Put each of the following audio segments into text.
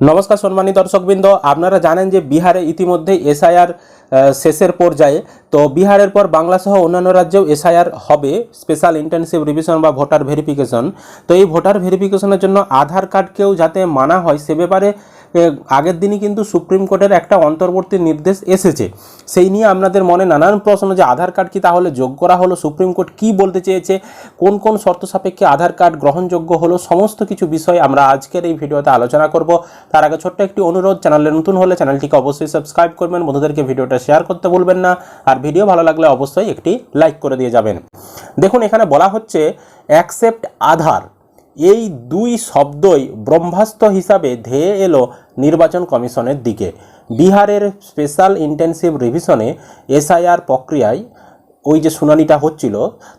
নমস্কার সম্মানী দর্শকবৃন্দ, আপনারা জানেন যে বিহারে ইতিমধ্যেই এসআইআর শেষের পর্যায়ে। তো বিহারের পর বাংলাসহ অন্যান্য রাজ্যেও এসআইআর হবে স্পেশাল ইন্টার্নশিপ রিভিশন বা ভোটার ভেরিফিকেশন তো এই ভোটার ভেরিফিকেশনের জন্য আধার কার্ডকেও যাতে মানা হয়, সে ব্যাপারে আগের দিনই কিন্তু সুপ্রিম কোর্টের একটা অন্তর্বর্তী নির্দেশ এসেছে। সেই নিয়ে আপনাদের মনে নানান প্রশ্ন যে আধার কার্ড কি তাহলে যোগ করা হলো? সুপ্রিম কোর্ট কি বলতে চেয়েছে? কোন কোন শর্ত সাপেক্ষে আধার কার্ড গ্রহণযোগ্য হলো? সমস্ত কিছু বিষয় আমরা আজকের এই ভিডিওতে আলোচনা করব। তার আগে ছোট্ট একটি অনুরোধ, চ্যানেলে নতুন হলে চ্যানেলটিকে অবশ্যই সাবস্ক্রাইব করবেন। বন্ধুদেরকে ভিডিওটা শেয়ার করতে ভুলবেন না। আর ভিডিও ভালো লাগলে অবশ্যই একটি লাইক করে দিয়ে যাবেন। দেখুন, এখানে বলা হচ্ছে, অ্যাকসেপ্ট আধার। এই দুই শব্দই ব্রহ্মাস্ত্র হিসাবে ধেয়ে এলো নির্বাচন কমিশনের দিকে। বিহারের স্পেশাল ইন্টেনসিভ রিভিশনে এসআইআর প্রক্রিয়ায় ওই যে শুনানিটা হচ্ছিল,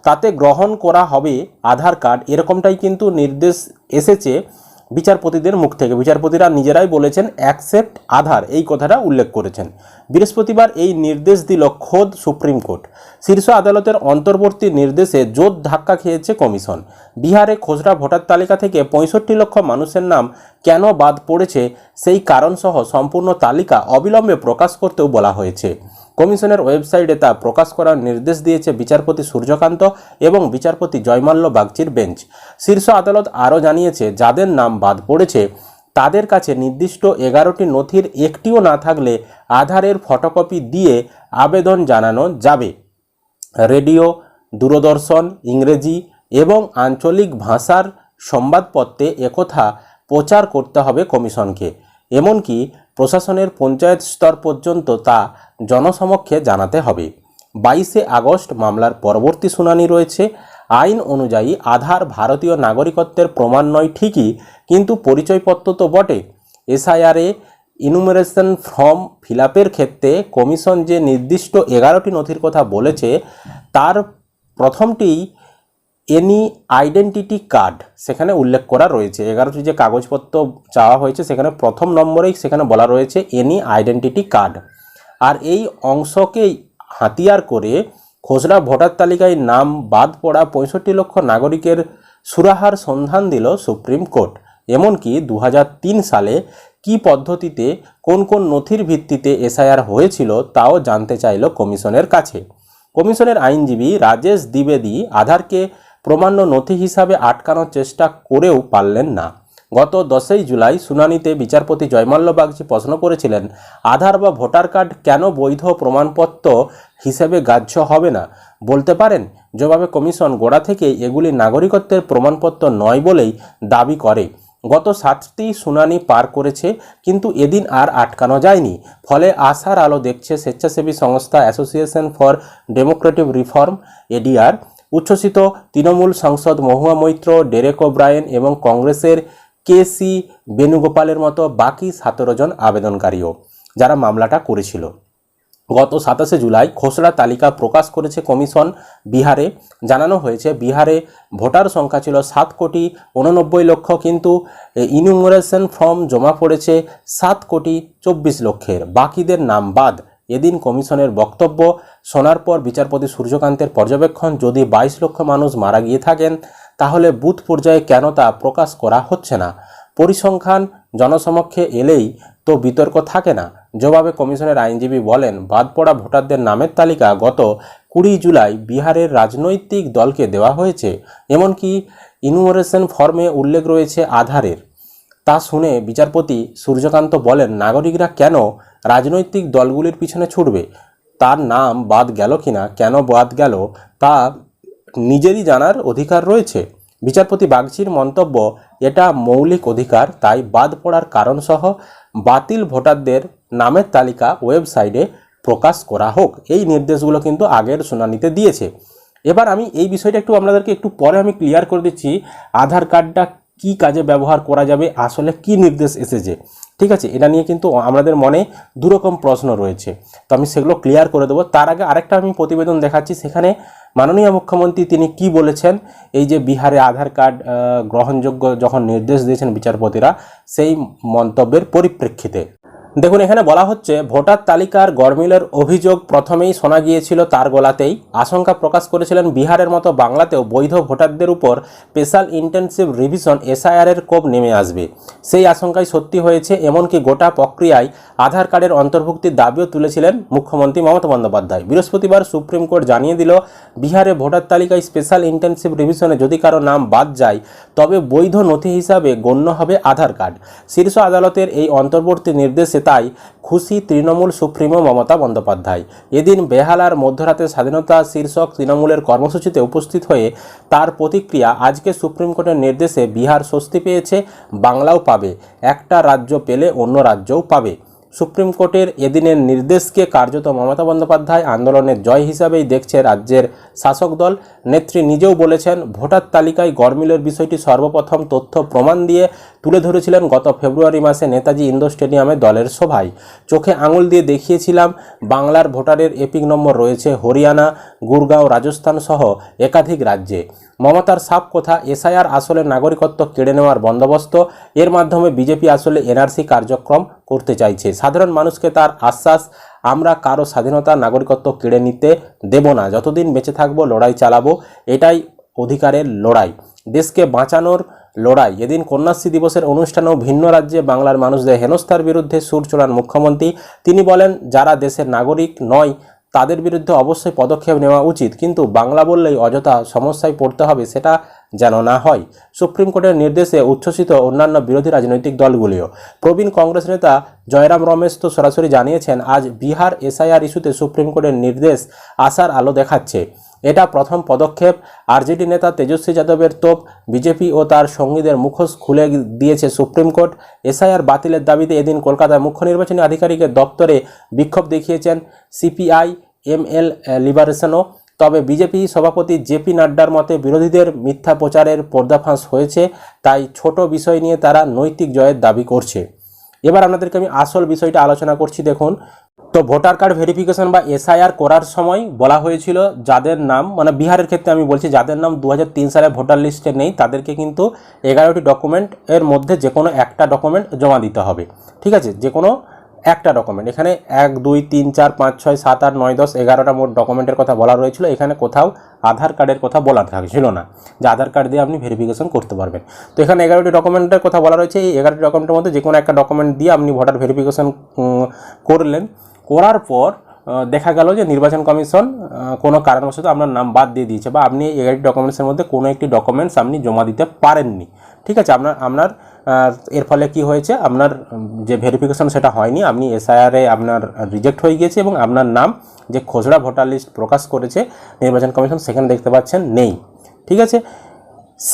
তাতে গ্রহণ করা হবে আধার কার্ড, এরকমটাই কিন্তু নির্দেশ এসেছে বিচারপতিদের মুখ থেকে। বিচারপতিরা নিজেরাই বলেছেন, অ্যাকসেপ্ট আধার। এই কথাটা উল্লেখ করেছেন। বৃহস্পতিবার এই নির্দেশ দিল খোদ সুপ্রিম কোর্ট। শীর্ষ আদালতের অন্তর্বর্তী নির্দেশে জোর ধাক্কা খেয়েছে কমিশন। বিহারে খসড়া ভোটার তালিকা থেকে পঁয়ষট্টি লক্ষ মানুষের নাম কেন বাদ পড়েছে সেই কারণসহ সম্পূর্ণ তালিকা অবিলম্বে প্রকাশ করতেও বলা হয়েছে। কমিশনের ওয়েবসাইটে তা প্রকাশ করার নির্দেশ দিয়েছে বিচারপতি সূর্যকান্ত এবং বিচারপতি জয়মাল্য বাগচির বেঞ্চ। শীর্ষ আদালত আরও জানিয়েছে, যাদের নাম বাদ পড়েছে, তাদের কাছে নির্দিষ্ট এগারোটি নথির একটিও না থাকলে আধারের ফটোকপি দিয়ে আবেদন জানানো যাবে। রেডিও, দূরদর্শন, ইংরেজি এবং আঞ্চলিক ভাষার সংবাদপত্রে একথা প্রচার করতে হবে কমিশনকে। এমনকি প্রশাসনের পঞ্চায়েত স্তর পর্যন্ত তা জনসমক্ষে জানাতে হবে। বাইশে আগস্ট মামলার পরবর্তী শুনানি রয়েছে। আইন অনুযায়ী আধার ভারতীয় নাগরিকত্বের প্রমাণ নয় ঠিকই, কিন্তু পরিচয়পত্র তো বটে। এসআইআরে ইনুমারেশন ফর্ম ফিল ক্ষেত্রে কমিশন যে নির্দিষ্ট এগারোটি নথির কথা বলেছে, তার প্রথমটি এনি আইডেন্টিটি কার্ড সেখানে উল্লেখ করা রয়েছে। এগারোটি যে কাগজপত্র চাওয়া হয়েছে, সেখানে প্রথম নম্বরেই সেখানে বলা রয়েছে এনি আইডেন্টিটি কার্ড আর এই অংশকেই হাতিয়ার করে খসড়া ভোটার তালিকায় নাম, বাদ পড়া পঁয়ষট্টি লক্ষ নাগরিকের সুরাহার সন্ধান দিল সুপ্রিম কোর্ট। এমনকি দু হাজার তিন সালে কি পদ্ধতিতে কোন কোন নথির ভিত্তিতে এসআইআর হয়েছিল তাও জানতে চাইল কমিশনের কাছে। কমিশনের আইনজীবী রাজেশ দ্বিবেদী আধারকে প্রমাণ্য নথি হিসাবে আটকানোর চেষ্টা করেও পারলেন না। গত দশই জুলাই শুনানিতে বিচারপতি জয়মাল্য বাগচি প্রশ্ন করেছিলেন, আধার বা ভোটার কার্ড কেন বৈধ প্রমাণপত্র হিসেবে গ্রাহ্য হবে না? বলতে পারেন, জবাবে কমিশন গোড়া থেকে এগুলি নাগরিকত্বের প্রমাণপত্র নয় বলেই দাবি করে। গত সাতটি শুনানি পার করেছে, কিন্তু এদিন আর আটকানো যায়নি। ফলে আশার আলো দেখছে স্বেচ্ছাসেবী সংস্থা association for democratic reform, ADR. উচ্ছ্বসিত তৃণমূল সাংসদ মহুয়া মৈত্র, ডেরেক ওব্রায়েন এবং কংগ্রেসের কে সি বেণুগোপালের মতো বাকি সতেরো জন আবেদনকারীও যারা মামলাটা করেছিল। গত সাতাশে জুলাই খসড়া তালিকা প্রকাশ করেছে কমিশন বিহারে। জানানো হয়েছে, বিহারে ভোটার সংখ্যা ছিল সাত কোটি উননব্বই লক্ষ, কিন্তু ইনুমোরেশন ফর্ম জমা পড়েছে সাত কোটি চব্বিশ লক্ষের। বাকিদের নাম বাদ এদিন কমিশনের বক্তব্য শোনার পর বিচারপতি সূর্যকান্তের পর্যবেক্ষণ, যদি বাইশ লক্ষ মানুষ মারা গিয়ে থাকেন, তাহলে বুথ পর্যায়ে কেন তা প্রকাশ করা হচ্ছে না? পরিসংখ্যান জনসমক্ষে এলেই তো বিতর্ক থাকে না। জবাবে কমিশনের আইনজীবী বলেন বাদ পড়া ভোটারদের নামের তালিকা গত কুড়ি জুলাই বিহারের রাজনৈতিক দলকে দেওয়া হয়েছে। এমনকি ইনুমারেশন ফর্মে উল্লেখ রয়েছে আধারের। তা শুনে বিচারপতি সূর্যকান্ত বলেন, নাগরিকরা কেন রাজনৈতিক দলগুলির পিছনে ছুটবে? তার নাম বাদ গেল কিনা? কেন বাদ গেল? তা নিজেরই জানার অধিকার রয়েছে। বিচারপতি বাগচির মন্তব্য, এটা মৌলিক অধিকার, তাই বাদ পড়ার কারণসহ বাতিল ভোটারদের নামের তালিকা ওয়েবসাইটে প্রকাশ করা হোক। এই নির্দেশগুলো কিন্তু আগের শুনানিতে দিয়েছে। এবার আমি এই বিষয়টা একটু আপনাদেরকে একটু পরে আমি ক্লিয়ার করে দিচ্ছি। আধার কার্ডটা কি কাজে ব্যবহার করা যাবে, আসলে কি নির্দেশ এসেছে, ঠিক আছে? এটা নিয়ে কিন্তু আমাদের মনে দুরকম প্রশ্ন রয়েছে। তো আমি সেগুলো ক্লিয়ার করে দেবো। তার আগে আরেকটা আমি প্রতিবেদন দেখাচ্ছি। সেখানে মাননীয় মুখ্যমন্ত্রী তিনি কি বলেছেন? এই যে বিহারে আধার কার্ড গ্রহণযোগ্য যখন নির্দেশ দিয়েছেন বিচারপতিরা, সেই মন্তব্যের পরিপ্রেক্ষিতে। দেখুন, এখানে বলা হচ্ছে ভোটার তালিকার গরমিলের অভিযোগ প্রথমেই শোনা গিয়েছিল তার গলাতেই। আশঙ্কা প্রকাশ করেছিলেন বিহারের মতো বাংলাতেও বৈধ ভোটারদের উপর স্পেশাল ইন্টেনসিভ রিভিশন এসআইআর এর কোপ নেমে আসবে। সেই আশঙ্কাই সত্যি হয়েছে, এমনকি গোটা প্রক্রিয়ায় আধার কার্ডের অন্তর্ভুক্তির দাবিও তুলেছিলেন মুখ্যমন্ত্রী মমতা বন্দ্যোপাধ্যায়। বৃহস্পতিবার সুপ্রিম কোর্ট জানিয়ে দিল, বিহারে ভোটার তালিকায় স্পেশাল ইন্টেনসিভ রিভিশনে যদি কারও নাম বাদ যায়, তবে বৈধ নথি হিসাবে গণ্য হবে আধার কার্ড। শীর্ষ আদালতের এই অন্তর্বর্তী নির্দেশে তাই খুশি তৃণমূল সুপ্রিমো মমতা বন্দ্যোপাধ্যায়। এদিন বেহালার মধ্যরাতে স্বাধীনতা শীর্ষক তৃণমূলের কর্মসূচিতে উপস্থিত হয়ে তার প্রতিক্রিয়া আজকে সুপ্রিম কোর্টের নির্দেশে বিহার স্বস্তি পেয়েছে, বাংলাও পাবে। একটা রাজ্য পেলে অন্য রাজ্যও পাবে। সুপ্রিম কোর্টের এদিনের নির্দেশকে কার্যত মমতা বন্দ্যোপাধ্যায় আন্দোলনের জয় হিসাবেই দেখছে রাজ্যের শাসক দল। নেত্রী নিজেও বলেছেন, ভোটার তালিকায় গরমিলের বিষয়টি সর্বপ্রথম তথ্য প্রমাণ দিয়ে তুলে ধরেছিলেন গত ফেব্রুয়ারি মাসে নেতাজি ইন্দোর স্টেডিয়ামে দলের সভায়। চোখে আঙুল দিয়ে দেখিয়েছিলাম, বাংলার ভোটারের এপিক নম্বর রয়েছে হরিয়ানা, গুরগাঁও, রাজস্থান সহ একাধিক রাজ্যে। মমতার সাপ কথা, এসআইআর আসলে নাগরিকত্ব কেড়ে নেওয়ার বন্দোবস্ত, এর মাধ্যমে বিজেপি আসলে এনআরসি কার্যক্রম করতে চাইছে। সাধারণ মানুষকে তার আশ্বাস, আমরা কারও স্বাধীনতা, নাগরিকত্ব কেড়ে নিতে দেব না। যতদিন বেঁচে থাকব, লড়াই চালাবো, এটাই অধিকারের লড়াই। দেশকে বাঁচানোর লড়াই। এদিন কন্যাশ্রী দিবসের অনুষ্ঠানেও ভিন্ন রাজ্যে বাংলার মানুষদের হেনস্থার বিরুদ্ধে সুর চড়ান মুখ্যমন্ত্রী। তিনি বলেন, যারা দেশের নাগরিক নয় তাদের বিরুদ্ধে অবশ্যই পদক্ষেপ নেওয়া উচিত। কিন্তু বাংলা বললেই অযথা সমস্যায় পড়তে হবে সেটা যেন না হয়। সুপ্রিম কোর্টের নির্দেশে উচ্ছ্বসিত অন্যান্য বিরোধী রাজনৈতিক দলগুলিও। প্রবীণ কংগ্রেস নেতা জয়রাম রমেশ তো সরাসরি জানিয়েছেন, আজ বিহার এসআইআর ইস্যুতে সুপ্রিম কোর্টের নির্দেশ আসার আলো দেখাচ্ছে। এটা প্রথম পদক্ষেপ। আরজেডি নেতা তেজস্বী যাদবের তোপ বিজেপি ও তার সঙ্গীদের মুখোশ খুলে দিয়েছে সুপ্রিম কোর্ট। এসআইআর বাতিলের দাবিতে এদিন কলকাতায় মুখ্য নির্বাচনী আধিকারিকের দপ্তরে বিক্ষোভ দেখিয়েছেন সিপিআই। এমএল লিবারেশনও। তবে বিজেপি সভাপতি জেপি নাড্ডার মতে বিরোধীদের মিথ্যা প্রচারের পর্দাফাঁস হয়েছে, তাই ছোট বিষয় নিয়ে তারা নৈতিক জয়ের দাবি করছে। এবার আপনাদেরকে আমি আসল বিষয়টা আলোচনা করছি, দেখুন। তো ভোটার কার্ড ভেরিফিকেশন বা এসআইআর করার সময় বলা হয়েছিল যাদের নাম মানে বিহারের ক্ষেত্রে আমি বলছি যাদের নাম দু হাজার তিন সালে ভোটার লিস্টে নেই, তাদেরকে কিন্তু এগারোটি ডকুমেন্ট এর মধ্যে যে কোনো একটা ডকুমেন্ট জমা দিতে হবে। ঠিক আছে? যে কোনো একটা ডকুমেন্ট এখানে এক, দুই, তিন, চার, পাঁচ, ছয়, সাত, আট, নয়, দশ, এগারোটা মোট ডকুমেন্টের কথা বলা রয়েছিল। এখানে কোথাও আধার কার্ডের কথা বলা থাকছিল না। যে আধার কার্ড দিয়ে আপনি ভেরিফিকেশন করতে পারবেন। তো এখানে এগারোটি ডকুমেন্টের কথা বলা রয়েছে। এই এগারোটি ডকুমেন্টের মধ্যে যে কোনো একটা ডকুমেন্ট দিয়ে আপনি ভোটার ভেরিফিকেশন করলেন। করার পর দেখা গেল যে নির্বাচন কমিশন কোনো কারণবশত আপনার নাম বাদ দিয়ে দিয়েছে বা আপনি এগারোটি ডকুমেন্টসের মধ্যে কোনো একটি ডকুমেন্টস আপনি জমা দিতে পারেননি। ঠিক আছে, আপনার আপনার এর ফলে কি হয়েছে? আপনার যে ভেরিফিকেশন সেটা হয়নি, আপনি এসআইআরে আপনার রিজেক্ট হয়ে গিয়েছে এবং আপনার নাম যে খসড়া ভোটার লিস্ট প্রকাশ করেছে নির্বাচন কমিশন, সেখানে দেখতে পাচ্ছেন নেই। ঠিক আছে?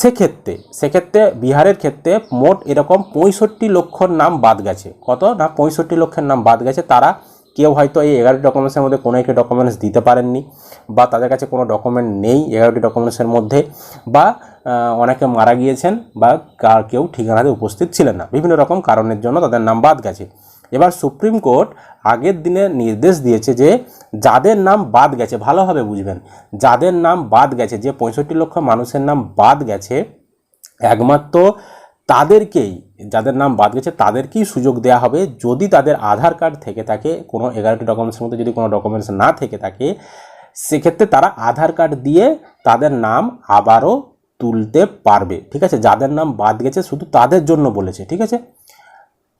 সেক্ষেত্রে সেক্ষেত্রে বিহারের ক্ষেত্রে মোট এরকম পঁয়ষট্টি লক্ষর নাম বাদ গেছে। কত না পঁয়ষট্টি লক্ষের নাম বাদ গেছে? তারা কেউ হয়তো এই এগারোটি ডকুমেন্টসের মধ্যে কোনো একটি ডকুমেন্টস দিতে পারেননি বা তাদের কাছে কোনো ডকুমেন্ট নেই এগারোটি ডকুমেন্টসের মধ্যে বা অনেকে মারা গিয়েছেন বা কার কেউ ঠিকানাতে উপস্থিত ছিলেন না। বিভিন্ন রকম কারণের জন্য তাদের নাম বাদ গেছে। এবার সুপ্রিম কোর্ট আগের দিনে নির্দেশ দিয়েছে যে যাদের নাম বাদ গেছে, ভালোভাবে বুঝবেন, যাদের নাম বাদ গেছে, যে পঁয়ষট্টি লক্ষ মানুষের নাম বাদ গেছে, একমাত্র তাদেরকেই, যাদের নাম বাদ গেছে, তাদেরকেই সুযোগ দেওয়া হবে। যদি তাদের আধার কার্ড থেকে থাকে, কোনো এগারোটি ডকুমেন্টসের মধ্যে যদি কোনো ডকুমেন্টস না থেকে থাকে, সেক্ষেত্রে তারা আধার কার্ড দিয়ে তাদের নাম আবারও তুলতে পারবে, ঠিক আছে? যাদের নাম বাদ গেছে, শুধু তাদের জন্য বলেছে, ঠিক আছে?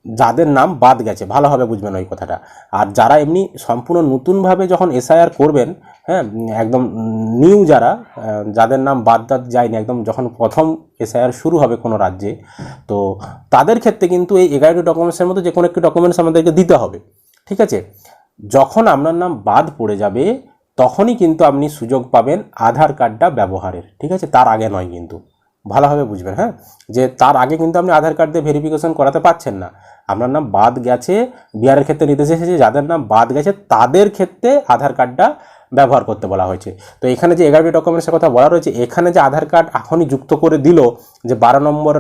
যাদের নাম বাদ গেছে ভালোভাবে বুঝবেন ওই কথাটা। আর যারা এমনি সম্পূর্ণ নতুনভাবে যখন এসআইআর করবেন হ্যাঁ একদম নিউ যারা যাদের নাম বাদ দাদ যায়নি, একদম যখন প্রথম এসআইআর শুরু হবে কোনো রাজ্যে, তো তাদের ক্ষেত্রে কিন্তু এই এগারোটি ডকুমেন্টসের মধ্যে যে কোনো একটি ডকুমেন্টস আমাদেরকে দিতে হবে, ঠিক আছে? যখন আপনার নাম বাদ পড়ে যাবে তখনই কিন্তু আপনি সুযোগ পাবেন আধার কার্ডটা ব্যবহারের, ঠিক আছে? তার আগে নয় কিন্তু। ভালোভাবে বুঝবেন হ্যাঁ? যে তার আগে কিন্তু আপনি আধার কার্ড দিয়ে ভেরিফিকেশন করাতে পারছেন না। আপনার নাম বাদ গেছে, বিহারের ক্ষেত্রে নির্দেশ এসেছে, যাদের নাম বাদ গেছে, তাদের ক্ষেত্রে আধার কার্ডটা ব্যবহার করতে বলা হয়েছে। তো এখানে যে এগারোটি ডকুমেন্টসের কথা বলা রয়েছে, এখানে যে আধার কার্ড এখনই যুক্ত করে দিল, যে বারো নম্বর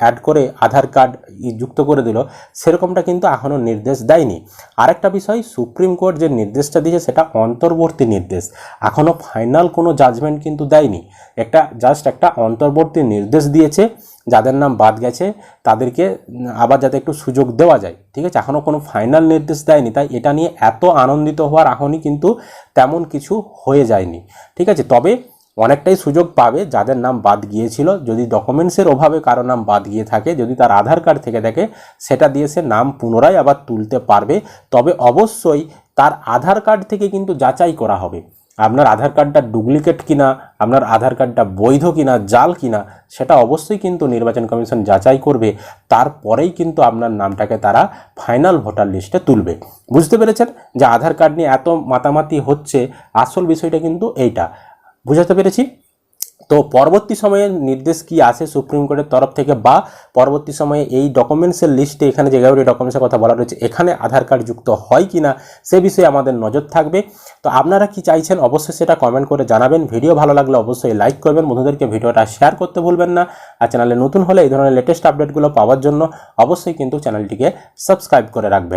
অ্যাড করে আধার কার্ড যুক্ত করে দিল, সেরকমটা কিন্তু এখনও নির্দেশ দেয়নি। আরেকটা বিষয়, সুপ্রিম কোর্ট যে নির্দেশটা দিয়েছে, সেটা অন্তর্বর্তী নির্দেশ। এখনও ফাইনাল কোনো জাজমেন্ট কিন্তু দেয়নি। একটা জাস্ট একটা অন্তর্বর্তী নির্দেশ দিয়েছে। যাদের নাম বাদ গেছে, তাদেরকে আবার যাতে একটু সুযোগ দেওয়া যায়, ঠিক আছে? এখনও কোনো ফাইনাল নির্দেশ দেয়নি, তাই এটা নিয়ে এত আনন্দিত হওয়ার এখনই কিন্তু তেমন কিছু হয়ে যায়নি, ঠিক আছে? তবে অনেকটাই সুযোগ পাবে যাদের নাম বাদ গিয়েছিল। যদি ডকুমেন্টসের অভাবে কারও নাম বাদ গিয়ে থাকে, যদি তার আধার কার্ড থেকে থাকে সেটা দিয়ে সে নাম পুনরায় আবার তুলতে পারবে, তবে অবশ্যই তার আধার কার্ড থেকে কিন্তু যাচাই করা হবে। আপনার আধার কার্ডটা ডুপ্লিকেট কিনা, আপনার আধার কার্ডটা বৈধ কিনা, জাল কিনা, সেটা অবশ্যই কিন্তু নির্বাচন কমিশন যাচাই করবে। তারপরেই কিন্তু আপনার নামটাকে তারা ফাইনাল ভোটার লিস্টে তুলবে। বুঝতে পেরেছেন যে আধার কার্ড নিয়ে এত মাতামাতি হচ্ছে? আসল বিষয়টা কিন্তু এইটা। বুঝাতে পেরেছি? তো পরবর্তী সময়ে নির্দেশ কি আসে সুপ্রিম কোর্টের তরফ থেকে বা পরবর্তী সময়ে এই ডকুমেন্টসের লিস্টে এখানে যে এগারোটি ডকুমেন্টসের কথা বলা রয়েছে, এখানে আধার কার্ড যুক্ত হয় কি না সে বিষয়ে আমাদের নজর থাকবে। তো আপনারা কি চাইছেন অবশ্যই সেটা কমেন্ট করে জানাবেন। ভিডিও ভালো লাগলে অবশ্যই লাইক করবেন। বন্ধুদেরকে ভিডিওটা শেয়ার করতে ভুলবেন না। আর চ্যানেলে নতুন হলে এই ধরনের লেটেস্ট আপডেটগুলো পাওয়ার জন্য অবশ্যই কিন্তু চ্যানেলটিকে সাবস্ক্রাইব করে রাখবেন।